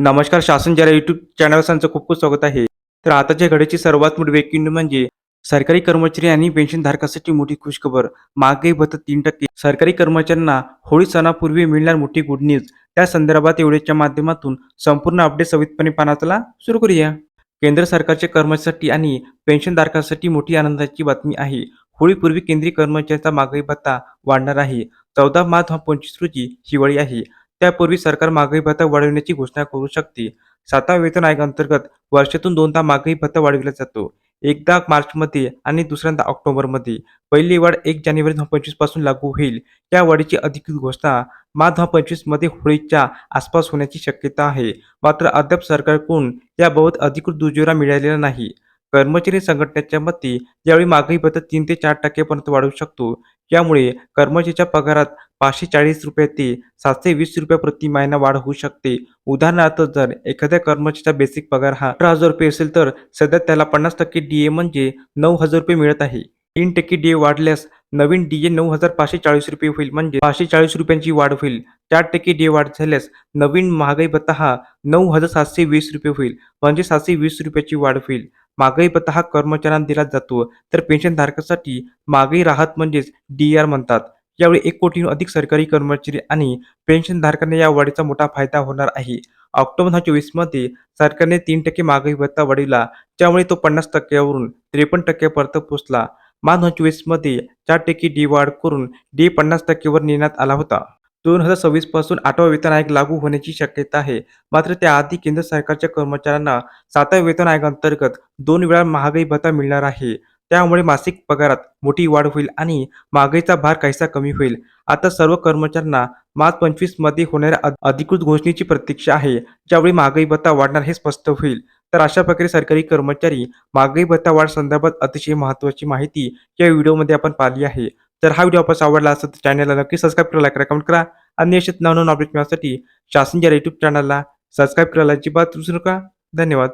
नमस्कार शासन जरा युट्यूब चॅनल त्यांचं खूप खूप स्वागत आहे. तर आताच्या घडीची सर्वात मोठी वेकिंड म्हणजे सरकारी कर्मचारी आणि पेन्शनधारकासाठी मोठी खुशखबर. महागाई भत्ता तीन टक्के. सरकारी कर्मचाऱ्यांना होळी सणापूर्वी मिळणार मोठी गुड न्यूज त्या संदर्भात एवढ्याच्या माध्यमातून संपूर्ण अपडेट सवितपणे पानातला सुरू करूया. केंद्र सरकारच्या कर्मचाऱ्यांसाठी आणि पेन्शनधारकांसाठी मोठी आनंदाची बातमी आहे. होळीपूर्वी केंद्रीय कर्मचाऱ्यांचा महागाई भत्ता वाढणार आहे. चौदा मार्च हा पंचवीस रोजी हिवाळी आहे. त्यापूर्वी सरकार मागणी भत्ता वाढविण्याची घोषणा करू शकते. सातव्या वेतन आयोगाअंतर्गत वर्षातून दोनदा मागणी भत्ता वाढविला जातो. एकदा मार्चमध्ये आणि दुसऱ्यांदा ऑक्टोबरमध्ये. पहिली वाढ एक जानेवारी दोन पंचवीसपासून लागू होईल. या वाढीची अधिकृत घोषणा मार्च दोन पंचवीसमध्ये होळीच्या आसपास होण्याची शक्यता आहे. मात्र अद्याप सरकारकडून याबाबत अधिकृत दुजोरा मिळालेला नाही. कर्मचारी संघटनेच्या मते यावेळी मागणी भत्ता तीन ते चार टक्क्यापर्यंत वाढू शकतो. यामुळे कर्मचाऱ्याच्या पगारात पाचशे चाळीस रुपये ते सातशे वीस रुपये प्रति महिना वाढ होऊ शकते. उदाहरणार्थ जर एखाद्या कर्मचाऱ्याचा बेसिक पगार हा अठरा हजार रुपये असेल तर सध्या त्याला पन्नास टक्के डी ए म्हणजे नऊ हजार रुपये मिळत आहे. तीन टक्के डीए वाढल्यास नवीन डीए नऊ हजार पाचशे चाळीस रुपये होईल म्हणजे पाचशे चाळीस रुपयांची वाढ होईल. चार टक्के डीए वाढ झाल्यास नवीन महागाई भत्ता हा नऊ हजार सातशे वीस रुपये होईल म्हणजे सातशे वीस रुपयाची वाढ होईल. महागाई भत्ता हा कर्मचाऱ्यांना दिला जातो तर पेन्शनधारकासाठी महागाई राहत म्हणजेच डी आर म्हणतात. यावेळी एक कोटीहून अधिक सरकारी कर्मचारी आणि पेन्शनधारकांना या वाढीचा मोठा फायदा होणार आहे. ऑक्टोबर हा चोवीसमध्ये सरकारने तीन टक्के महागाई भत्ता वाढविला त्यामुळे तो पन्नास टक्क्यावरून त्रेपन्न टक्क्यापर्यंत पोहोचला. मार्च दोन चोवीसमध्ये चार टक्के डी वाढ करून डी पन्नास टक्केवर नेण्यात आला होता. दोन हजार सव्वीसपासून आठवा वेतन आयोग लागू होण्याची शक्यता आहे. मात्र त्याआधी केंद्र सरकारच्या कर्मचाऱ्यांना सातव्या वेतन आयोगांतर्गत दोन वेळा महागाई भत्ता मिळणार आहे. त्यामुळे मासिक पगारात मोठी वाढ होईल आणि महागाईचा भार काहीसा कमी होईल. आता सर्व कर्मचाऱ्यांना मार्च पंचवीसमध्ये होणाऱ्या अधिकृत घोषणेची प्रतीक्षा आहे ज्यावेळी महागाई भत्ता वाढणार हे स्पष्ट होईल. तर अशा प्रकारे सरकारी कर्मचारी महागाई भत्ता वाढ संदर्भात अतिशय महत्त्वाची माहिती या व्हिडिओमध्ये आपण पाहिली आहे. तर हा व्हिडिओ आपण आवडला असेल तर चॅनलला नक्की सबस्क्राईब करा लाईक कमेंट करा आणि अशाच नवनवीन अपडेट मिळण्यासाठी शासनच्या या युट्यूब चॅनलला सबस्क्राईब करायला अजिबात विसरू नका. धन्यवाद.